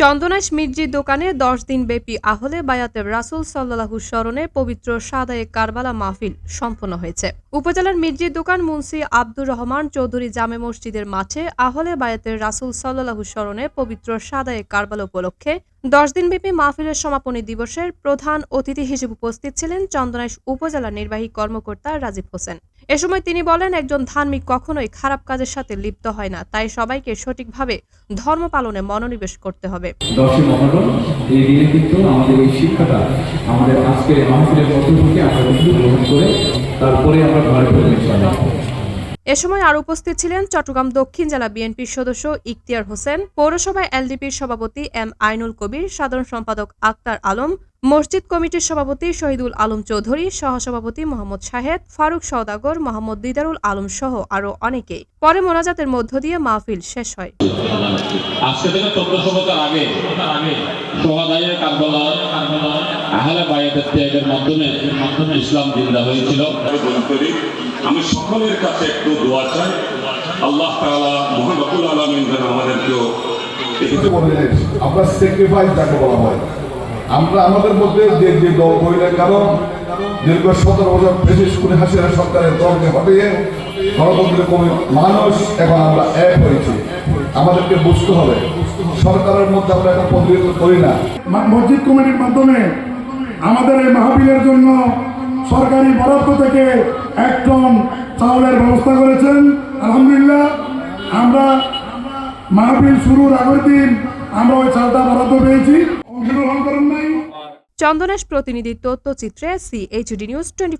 চন্দনাইশ মির্জির দোকানে দশ দিন ব্যাপী আহলে বায়াতের রাসুল সাল্লাহু স্মরণে পবিত্র সাদায়ে কারবালা মাহফিল সম্পন্ন হয়েছে। উপজেলার মির্জির দোকান মুন্সি আব্দুর রহমান চৌধুরী জামে মসজিদের মাঠে আহলে বায়াতের রাসুল সাল্লাহু স্মরণে পবিত্র সাদায়ে কারবালা উপলক্ষে দশ দিনব্যাপী মাহফিলের সমাপনী দিবসের প্রধান অতিথি হিসেবে উপস্থিত ছিলেন চন্দনাইশ উপজেলা নির্বাহী কর্মকর্তা রাজীব হোসেন। এ সময় তিনি বলেন, একজন ধার্মিক কখনোই খারাপ কাজের সাথে লিপ্ত হয় না, তাই সবাইকে সঠিকভাবে ধর্ম পালনে মনোনিবেশ করতে হবে। দশই মহরম এই দিনে কিন্তু আমাদের এই শিক্ষাটা আমাদের মাহফিলের মধ্য থেকে আমরা গ্রহণ করে, তারপরে আমরা এ সময় আরও উপস্থিত ছিলেন চট্টগ্রাম দক্ষিণ জেলা বিএনপির সদস্য ইখতিয়ার হোসেন, পৌরসভায় এলডিপির সভাপতি এম আইনুল কবির, সাধারণ সম্পাদক আক্তার আলম, মসজিদ কমিটির সভাপতি শহীদুল আলম চৌধুরী, সহসভাপতি মোহাম্মদ শাহেদ, ফারুক সওদাগর, মোহাম্মদ দিদারুল আলম সহ আরও অনেকেই। পরে মোনাজাতের মধ্য দিয়ে মাহফিল শেষ হয়। আজকে থেকে আগে কারবালা আহলে বায়াতের ত্যাগের মাধ্যমে মাধ্যমে ইসলাম জিন্দা হয়েছিল। করি আমি সকলের কাছে একটু দোয়া চাই। আল্লাহ তাআলা মহান রব্বুল আলামিন যেন আমাদেরকেও আমরা স্যাক্রিফাইস যাকে বলা হয়। আমরা আমাদের মধ্যে যে যে দল বইলের কারণ দীর্ঘ সতেরো বছর ব্রিটিশ করে হাসিনা সরকারের দলকে হটিয়ে গণতন্ত্রের কমে মানুষ এখন আমরা এক হয়েছি। আমাদেরকে বুঝতে হবে। সরকারের মধ্যে আমরা এখন প্রতিনিধিত্ব করি না। মসজিদ কমিটির মাধ্যমে আমাদের এই মাহফিলের জন্য সরকারি বরাদ্দ থেকে এক টন চাউলের ব্যবস্থা করেছেন। আলহামদুলিল্লাহ, আমরা মাহফিল শুরুর আগের দিন আমরা ওই চালটা বরাদ্দ পেয়েছি। অংশগ্রহণ করেন নাই। চন্দনেশ প্রতিনিধি তথ্যচিত্রে সিএইচডি নিউজ টোয়েন্টি